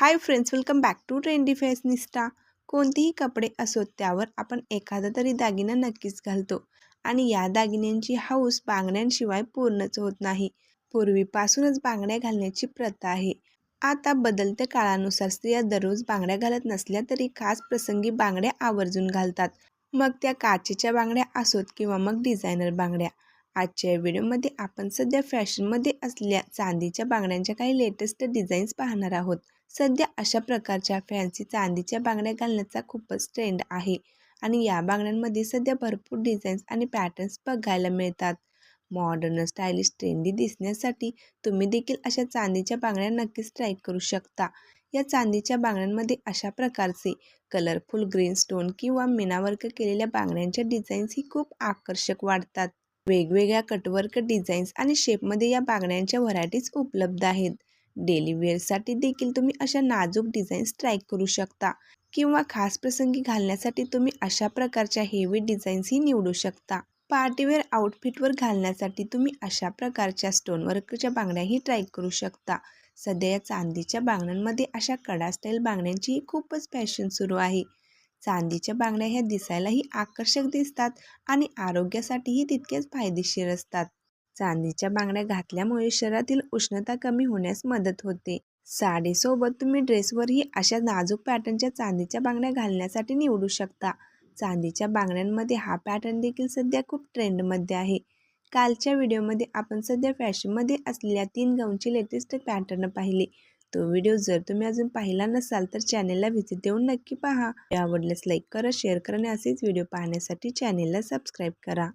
Hi friends welcome back to trendy fashionista कोणतेही कपडे असोत त्यावर आपण एखादा तरी दागिना नक्कीच घालतो. आणि या दागिन्यांची हौस बांगड्यांशिवाय पूर्णच होत नाही. पूर्वीपासूनच बांगड्या घालण्याची प्रथा आहे. आता बदलत्या काळानुसार स्त्रिया दररोज बांगड्या घालत नसल्या तरी खास प्रसंगी बांगड्या आवर्जून घालतात. मग त्या काचेच्या बांगड्या असोत किंवा मग डिझायनर बांगड्या. आजच्या व्हिडिओमध्ये आपण सध्या फॅशनमध्ये असल्या चांदीच्या बांगड्यांच्या काही लेटेस्ट डिझाईन्स पाहणार आहोत. सध्या अशा प्रकारच्या फॅन्सी चांदीच्या बांगड्या घालण्याचा खूपच ट्रेंड आहे. आणि या बांगड्यांमध्ये सध्या भरपूर डिझाईन्स आणि पॅटर्न्स बघायला मिळतात. मॉडर्न स्टायलिश ट्रेंडी दिसण्यासाठी तुम्ही देखील अशा चांदीच्या बांगड्या नक्कीच ट्राय करू शकता. या चांदीच्या बांगड्यांमध्ये अशा प्रकारचे कलरफुल ग्रीन स्टोन किंवा मीनावर्क केलेल्या बांगड्यांच्या डिझाईन्स ही खूप आकर्षक वाटतात. वेगवेगळ्या कटवर्क डिझाईन्स आणि शेपमध्ये या बांगड्यांच्या व्हरायटीज उपलब्ध आहेत. डेली वेअरसाठी देखील तुम्ही अशा नाजूक डिझाईन्स ट्राय करू शकता किंवा खास प्रसंगी घालण्यासाठी तुम्ही अशा प्रकारच्या हेवी डिझाईन्सही निवडू शकता. पार्टीवेअर आउटफिटवर घालण्यासाठी तुम्ही अशा प्रकारच्या स्टोनवर्कच्या बांगड्याही ट्राय करू शकता. सध्या या चांदीच्या बांगड्यांमध्ये अशा कडा स्टाईल बांगड्यांची खूपच फॅशन सुरू आहे. चांदीच्या बांगड्या ह्या दिसायलाही आकर्षक दिसतात आणि आरोग्यासाठीही तितक्याच फायदेशीर असतात. चांदीच्या बांगड्या घातल्यामुळे शरीरातील उष्णता कमी होण्यास मदत होते. साडीसोबत तुम्ही ड्रेसवरही अशा नाजूक पॅटर्नच्या चांदीच्या बांगड्या घालण्यासाठी निवडू शकता. चांदीच्या बांगड्यांमध्ये हा पॅटर्न देखील सध्या खूप ट्रेंडमध्ये आहे. कालच्या व्हिडिओमध्ये आपण सध्या फॅशनमध्ये असलेल्या तीन गाऊनचे लेटेस्ट पॅटर्न पाहिले. तो व्हिडिओ जर तुम्ही अजून पाहिला नसाल तर चॅनेलला व्हिजिट देऊन नक्की पहा. आवडल्यास लाईक करा शेअर करा आणि असेच व्हिडिओ पाहण्यासाठी चॅनेलला सबस्क्राईब करा.